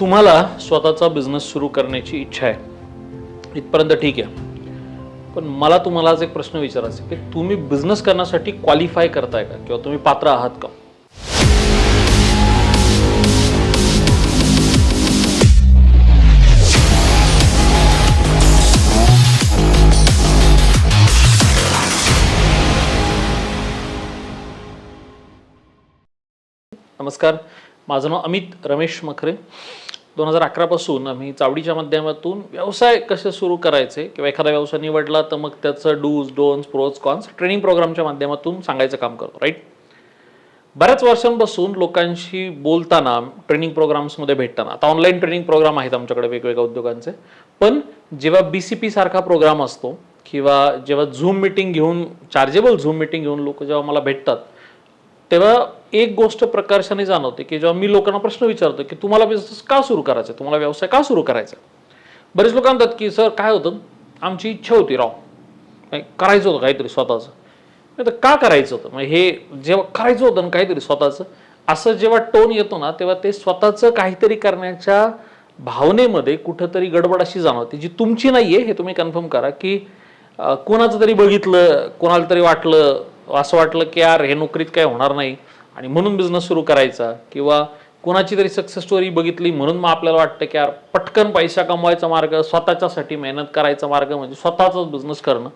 तुम्हाला स्वतःचा बिझनेस सुरू करण्याची इच्छा आहे. इथपर्यंत ठीक आहे. पण मला तुम्हाला आज एक प्रश्न विचारायचा की तुम्ही बिझनेस करण्यासाठी क्वालिफाय करताय का? किंवा तुम्ही पात्र आहात का? नमस्कार. माझं नाव अमित रमेश मखरे. दोन हजार अकरापासून आम्ही चावडीच्या माध्यमातून व्यवसाय कसे सुरू करायचे किंवा एखादा व्यवसाय निवडला तर मग त्याचं do's don'ts pros cons training प्रोग्रामच्या माध्यमातून सांगायचं काम करतो राईट बऱ्याच वर्षांपासून लोकांशी बोलताना ट्रेनिंग प्रोग्राम्समध्ये भेटताना आता ऑनलाईन ट्रेनिंग प्रोग्राम आहेत आमच्याकडे वेगवेगळ्या उद्योगांचे पण जेव्हा बी सी पी सारखा प्रोग्राम असतो किंवा जेव्हा झूम मिटिंग घेऊन चार्जेबल झूम मिटिंग घेऊन लोक जेव्हा मला भेटतात तेव्हा एक गोष्ट प्रकर्षाने जाणवते की जेव्हा मी लोकांना प्रश्न विचारतो की तुम्हाला बिझनेस का सुरू करायचा आहे? तुम्हाला व्यवसाय का सुरू करायचा बरेच लोक म्हणतात की सर काय होतं? आमची इच्छा होती राव. नाही, करायचं होतं काहीतरी स्वतःचं. नाही तर का करायचं होतं? मग हे जेव्हा करायचं होतं ना काहीतरी स्वतःचं असं जेव्हा टोन येतो ना तेव्हा ते स्वतःचं काहीतरी करण्याच्या भावनेमध्ये कुठंतरी गडबड अशी जाणवते जी तुमची नाही आहे हे तुम्ही कन्फर्म करा की कोणाचं तरी बघितलं कोणाला तरी वाटलं असं वाटलं की यार हे नोकरीत काय होणार नाही. आणि म्हणून बिझनेस सुरू करायचा किंवा कोणाची तरी सक्सेस स्टोरी बघितली म्हणून मग आपल्याला वाटतं की यार पटकन पैसा कमवायचा मार्ग स्वतःच्यासाठी मेहनत करायचा मार्ग म्हणजे स्वतःचाच बिझनेस करणं.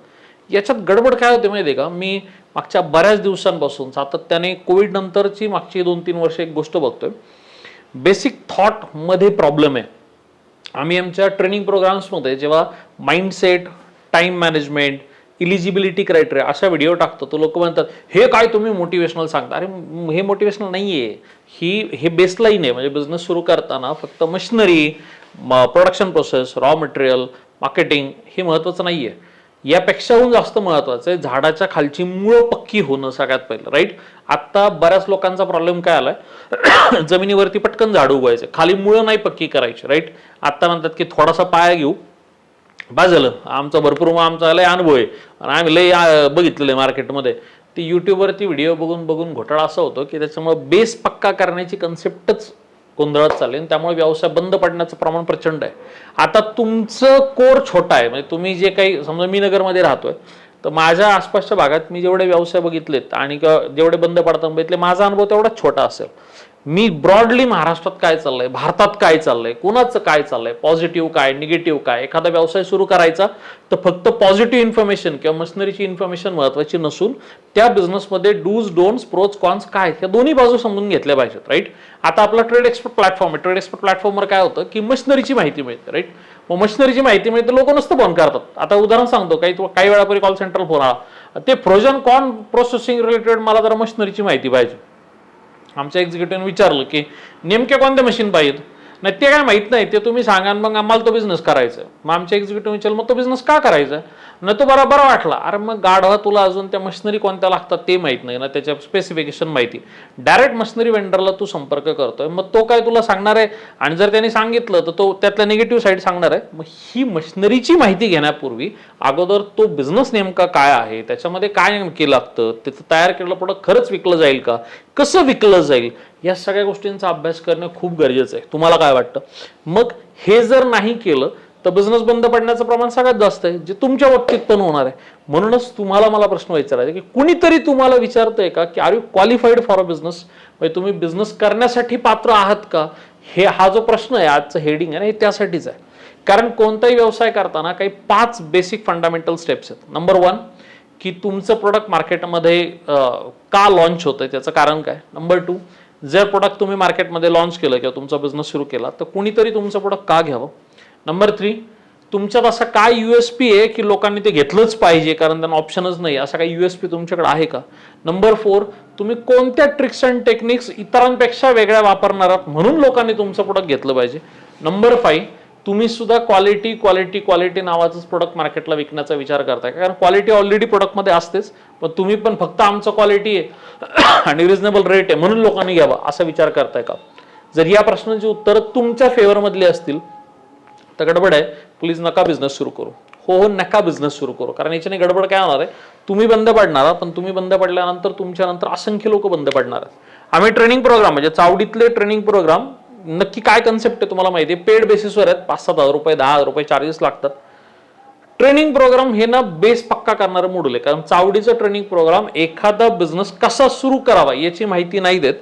याच्यात गडबड काय होते माहिती आहे का? मी मागच्या बऱ्याच दिवसांपासून सातत्याने कोविड नंतरची मागची दोन तीन वर्ष एक गोष्ट बघतोय. बेसिक थॉटमध्ये प्रॉब्लेम आहे. आम्ही आमच्या ट्रेनिंग प्रोग्राम्समध्ये जेव्हा mindset time management eligibility criteria अशा व्हिडिओ टाकतो. तो लोक म्हणतात हे काय तुम्ही मोटिवेशनल सांगता? अरे हे मोटिवेशनल नाही आहे ही हे बेसलाईन आहे. म्हणजे बिझनेस सुरू करताना फक्त machinery production process raw material marketing हे महत्त्वाचं नाही आहे यापेक्षाहून जास्त महत्त्वाचं आहे झाडाच्या खालची मुळं पक्की होणं सगळ्यात पहिलं राईट आत्ता बऱ्याच लोकांचा प्रॉब्लेम काय आलाय? जमिनीवरती पटकन झाड उगवायचे. खाली मुळं नाही पक्की करायची राईट आत्ता म्हणतात की थोडासा पाया घेऊ. बा झालं आमचा भरपूर मग आमचा लय अनुभव आहे. आणि आम्ही लय बघितलेलं आहे मार्केटमध्ये ती यूट्यूबवरती व्हिडिओ बघून बघून घोटाळा असा होतो की त्याच्यामुळे बेस पक्का करण्याची कन्सेप्टच गोंधळात चालेल आणि त्यामुळे व्यवसाय बंद पडण्याचं प्रमाण प्रचंड आहे. आता तुमचं कोर छोटा आहे. म्हणजे तुम्ही जे काही समजा मी नगरमध्ये राहतोय तर माझ्या आसपासच्या भागात मी जेवढे व्यवसाय बघितलेत आणि किंवा जेवढे बंद पडताना बघितले माझा अनुभव तेवढा छोटा असेल. मी ब्रॉडली महाराष्ट्रात काय चाललंय भारतात काय चाललंय कोणाचं काय चाललंय पॉझिटिव्ह काय निगेटिव्ह काय एखादा व्यवसाय सुरू करायचा तर फक्त पॉझिटिव्ह इन्फॉर्मेशन किंवा मशिनरीची इन्फॉर्मेशन महत्वाची नसून त्या बिझनेसमध्ये डूज डोन्ट्स प्रोज कॉन्स काय आहेत, या दोन्ही बाजू समजून घेतल्या पाहिजेत राईट आता आपला ट्रेड एक्सपर्ट प्लॅटफॉर्म आहे. ट्रेड एक्सपर्ट प्लॅटफॉर्मवर काय होतं की मशिनरीची माहिती मिळते राईट मग मशिनरीची माहिती मिळते लोक नुसतं फोन करतात. आता उदाहरण सांगतो काही काही वेळापूर्वी कॉल सेंटर फोन आला. ते फ्रोजन कॉर्न प्रोसेसिंग रिलेटेड मला जरा मशिनरीची माहिती पाहिजे. आमच्या एक्झिक्युटिव्हने विचारलं की नेमके कोणते मशीन पाहिजेत? नाही ते काय माहीत नाही. ते तुम्ही सांगा मग आम्हाला तो बिझनेस करायचा. मग आमच्या एक्झिक्युटिव्ह विचारलं मग तो बिझनेस का करायचा? न तो बरा बरा वाटला. अरे मग गाढवा तुला अजून त्या मशिनरी कोणत्या लागतात ते माहीत नाही ना त्याच्या स्पेसिफिकेशन माहिती. डायरेक्ट मशिनरी वेंडरला तू संपर्क करतोय. मग तो काय तुला सांगणार आहे? आणि जर त्यांनी सांगितलं तर तो त्यातल्या निगेटिव्ह साईड सांगणार आहे. मग ही मशिनरीची माहिती घेण्यापूर्वी अगोदर तो बिझनेस नेमका काय आहे? त्याच्यामध्ये काय नेमकी लागतं? त्याचं तयार केलेलं प्रोडक्ट खरंच विकलं जाईल का? कसं विकलं जाईल? या सगळ्या गोष्टींचा अभ्यास करणं खूप गरजेचं आहे. तुम्हाला काय वाटतं? मग हे जर नाही केलं तर बिझनेस बंद पडण्याचं प्रमाण सगळ्यात जास्त आहे जे तुमच्या बाबतीत पण होणार आहे. म्हणूनच तुम्हाला मला प्रश्न विचारायचा की कुणीतरी तुम्हाला विचारतंय का की are you qualified for a business म्हणजे तुम्ही बिझनेस करण्यासाठी पात्र आहात का? हे हा जो प्रश्न आहे आजचं हेडिंग आहे ना हे त्यासाठीच आहे. कारण कोणताही व्यवसाय करताना काही पाच बेसिक फंडामेंटल स्टेप्स आहेत. नंबर वन की तुमचं प्रोडक्ट मार्केटमध्ये का लॉन्च आहे त्याचं कारण काय? नंबर टू जर प्रोडक्ट तुम्ही मार्केटमध्ये लॉन्च केलं किंवा तुमचा बिझनेस सुरू केला तर कुणीतरी तुमचं प्रोडक्ट का घ्यावं? नंबर थ्री तुमच्यात असा काय यू एस पी आहे की लोकांनी ते घेतलंच पाहिजे कारण त्यांना ऑप्शनच नाही? असा काही यू एस पी तुमच्याकडे आहे का? नंबर फोर तुम्ही कोणत्या ट्रिक्स अँड टेक्निक्स इतरांपेक्षा वेगळ्या वापरणार आहात म्हणून लोकांनी तुमचं प्रोडक्ट घेतलं पाहिजे? नंबर फाईव्ह तुम्ही सुद्धा क्वालिटी क्वालिटी क्वालिटी नावाचंच प्रोडक्ट मार्केटला विकण्याचा विचार करताय. कारण क्वालिटी ऑलरेडी प्रोडक्टमध्ये असतेच. पण तुम्ही पण फक्त आमचं क्वालिटी आहे आणि रिझनेबल रेट आहे म्हणून लोकांनी घ्यावा असा विचार करताय का? जर या प्रश्नांची उत्तरं तुमच्या फेवरमधली असतील तर गडबड आहे. प्लीज नका बिझनेस सुरू करू. हो हो नका बिझनेस सुरू करू. कारण याच्याने गडबड काय होणार आहे? तुम्ही बंद पडणार पण तुम्ही बंद पडल्यानंतर तुमच्यानंतर असंख्य लोक बंद पडणार आहेत. आम्ही ट्रेनिंग प्रोग्राम म्हणजे चावडीतले ट्रेनिंग प्रोग्राम नक्की काय कन्सेप्ट आहे तुम्हाला माहिती आहे? पेड बेसिसवर आहेत. पाच सात हजार रुपये दहा हजार रुपये चार्जेस लागतात. ट्रेनिंग प्रोग्राम हे ना बेस पक्का करणारं मोडूल आहे. कारण चावडीचं ट्रेनिंग प्रोग्राम एखादा बिझनेस कसा सुरू करावा याची माहिती नाही देत.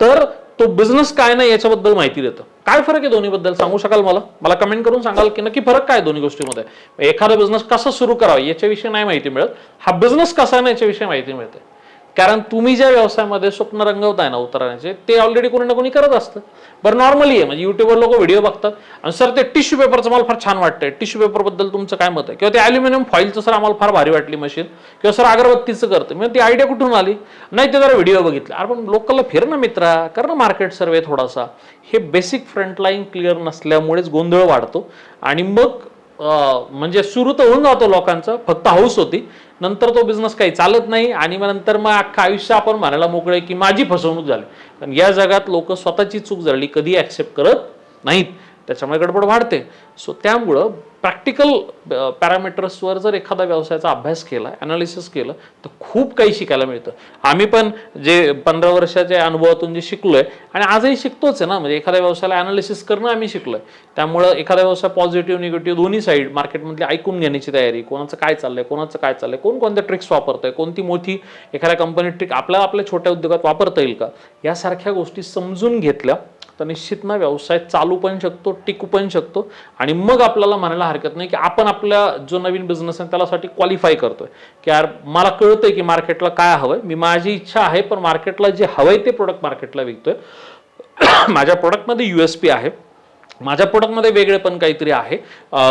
तर तो बिझनेस काय नाही याच्याबद्दल माहिती देतं. काय फरक आहे दोन्हीबद्दल? सांगू शकाल मला? मला कमेंट करून सांगाल की नक्की फरक काय दोन्ही गोष्टीमध्ये? एखादा बिझनेस कसा सुरू करावा याच्याविषयी नाही माहिती मिळत. हा बिझनेस कसा आहे ना याच्याविषयी माहिती मिळते. कारण तुम्ही ज्या व्यवसायामध्ये स्वप्न रंगवताय ना उतरण्याचे ते ऑलरेडी कोणी ना कोणी करत असतं. बरं नॉर्मली आहे. म्हणजे युट्यूबवर लोक व्हिडिओ बघतात. आणि सर ते टिश्यू पेपरचं मला फार छान वाटतंय. टिश्यू पेपरबद्दल तुमचं काय मत आहे? किंवा ते अल्युमिनियम फॉईलचं सर आम्हाला फार भारी वाटली मशीन किंवा सर अगरबत्तीचं करतं म्हणजे ती आयडिया कुठून आली? नाही ते जरा व्हिडिओ बघितला. अरे पण लोकलला फिर ना मित्रा. कर ना मार्केट सर्वे थोडासा. हे बेसिक फ्रंटलाईन क्लिअर नसल्यामुळेच गोंधळ वाढतो. आणि मग म्हणजे सुरू तर होऊन जातो लोकांचं फक्त हाऊस होती. नंतर तो बिझनेस काही चालत नाही आणि मग नंतर मग अख्खा आयुष्य आपण म्हणायला मोकळे की माझी फसवणूक झाली. कारण या जगात लोक स्वतःची चूक झाली कधी ऍक्सेप्ट करत नाहीत. त्याच्यामुळे गडबड वाढते. सो त्यामुळं प्रॅक्टिकल पॅरामीटर्सवर जर एखादा व्यवसायाचा अभ्यास केला अनालिसिस केलं तर खूप काही शिकायला मिळतं. आम्ही पण जे पंधरा वर्षाच्या अनुभवातून जे शिकलोय आणि आजही शिकतोच आहे ना म्हणजे एखाद्या व्यवसायाला अनालिसिस करणं आम्ही शिकलोय. त्यामुळं एखादा व्यवसाय पॉझिटिव्ह निगेटिव्ह दोन्ही साईड मार्केटमधली ऐकून घेण्याची तयारी कोणाचं काय चाललंय कोणाचं काय चाललंय कोण कोणत्या ट्रिक्स वापरतंय कोणती मोठी एखाद्या कंपनी ट्रिक आपल्या आपल्या छोट्या उद्योगात वापरता येईल का? यासारख्या गोष्टी समजून घेतल्या तर निश्चित ना व्यवसाय चालू पण शकतो टिकू पण शकतो. आणि मग आपल्याला म्हणायला हरकत नाही की आपण आपल्या जो नवीन बिझनेस आहे त्यासाठी क्वालिफाय करतोय. की यार मला कळतंय की मार्केटला काय हवंय. मी माझी इच्छा आहे पण मार्केटला जे हवं आहे ते प्रोडक्ट मार्केटला विकतोय. माझ्या प्रोडक्टमध्ये यू एस पी आहे. माझ्या प्रोडक्टमध्ये वेगळे पण काहीतरी आहे.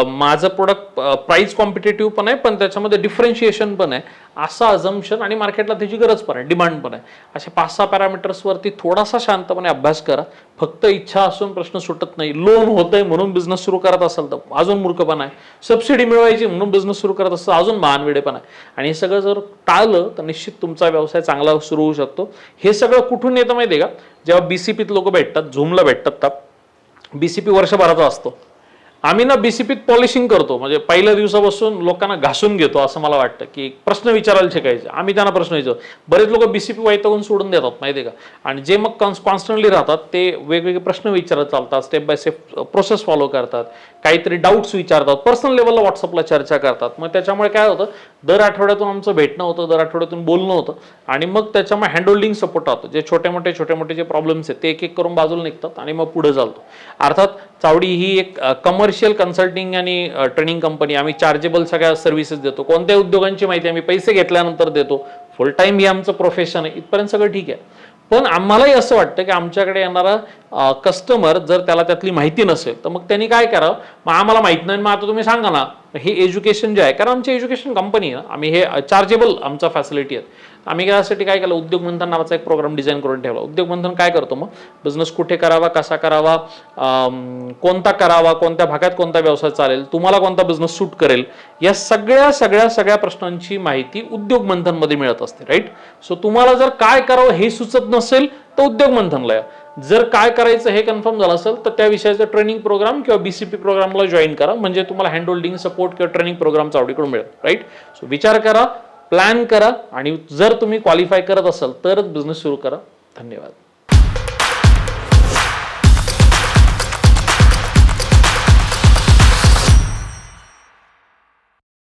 माझं प्रोडक्ट प्राईस कॉम्पिटेटिव्ह पण आहे पण त्याच्यामध्ये डिफरन्शिएशन पण आहे. असं अझम्पशन आणि मार्केटला त्याची गरज पण आहे डिमांड पण आहे. अशा पाच सहा पॅरामीटर्सवरती थोडासा शांतपणे अभ्यास करा. फक्त इच्छा असून प्रश्न सुटत नाही. लोन होतंय म्हणून बिझनेस सुरू करत असाल तर अजून मूर्खपणा आहे. सबसिडी मिळवायची म्हणून बिझनेस सुरू करत असाल अजून महानवेडेपणा आहे. आणि हे सगळं जर टाळलं तर निश्चित तुमचा व्यवसाय चांगला सुरू होऊ शकतो. हे सगळं कुठून येतं माहिती आहे का? जेव्हा बीसीपीत लोक भेटतात झूमला भेटतात तर बीसीपी वर्षभराचा असतो. आम्ही ना बी सी पीत पॉलिशिंग करतो. म्हणजे पहिल्या दिवसापासून लोकांना घासून घेतो असं मला वाटतं की प्रश्न विचारायला शिकायचे. आम्ही त्यांना प्रश्न विचारतो. बरेच लोक बी सीपी वैतागून सोडून देतात माहिती आहे का? आणि जे मग कॉन्स्टंटली राहतात ते वेगवेगळे प्रश्न विचारत चालतात step by step process follow करतात. काहीतरी डाऊट्स विचारतात. पर्सनल लेवलला व्हॉट्सअपला चर्चा करतात. मग त्याच्यामुळे काय होतं? दर आठवड्यातून आमचं भेटणं होतं दर आठवड्यातून बोलणं होतं. आणि मग त्याच्यामुळे हँडहोल्डिंग सपोर्ट राहतो. जे छोटे मोठे छोटे मोठे जे प्रॉब्लेम्स आहेत ते एक एक करून बाजूला निघतात आणि मग पुढे चालतो. अर्थात चावडी ही एक कमर्शियल कन्सल्टिंग आणि ट्रेनिंग कंपनी आम्ही चार्जेबल सगळ्या सर्व्हिसेस देतो. कोणत्या उद्योगांची माहिती आम्ही पैसे घेतल्यानंतर देतो. फुल टाईम हे आमचं प्रोफेशन आहे. इथपर्यंत सगळं ठीक आहे. पण आम्हालाही असं वाटतं की आमच्याकडे येणारा कस्टमर जर त्याला त्यातली माहिती नसेल तर मग त्यांनी काय करावं? मग आम्हाला माहीत नाही मग आता तुम्ही सांगा ना हे एज्युकेशन जे आहे कारण आमची एज्युकेशन कंपनी आहे आम्ही हे चार्जेबल आमचा फॅसिलिटी आहे. आम्ही यासाठी काय केलं उद्योग मंथन नावाचा एक प्रोग्राम डिझाईन करून ठेवला. उद्योग मंथन काय करतो मग? बिझनेस कुठे करावा कसा करावा कोणता करावा कोणत्या भागात कोणता व्यवसाय चालेल तुम्हाला कोणता बिझनेस सूट करेल या सगळ्या सगळ्या सगळ्या प्रश्नांची माहिती उद्योग मंथनमध्ये मिळत असते राईट सो तुम्हाला जर काय करावं हे सुचत नसेल तर उद्योग मंथनला या. जर काय करायचं हे कन्फर्म झालं असेल तर त्या विषयाचं ट्रेनिंग प्रोग्राम किंवा बीसीपी प्रोग्रामला जॉईन करा. म्हणजे तुम्हाला हँड होल्डिंग सपोर्ट किंवा ट्रेनिंग प्रोग्राम चावडीकडून मिळेल राईट सो विचार करा प्लॅन करा आणि जर तुम्ही क्वालिफाय करत असाल तरच बिझनेस सुरू करा. धन्यवाद.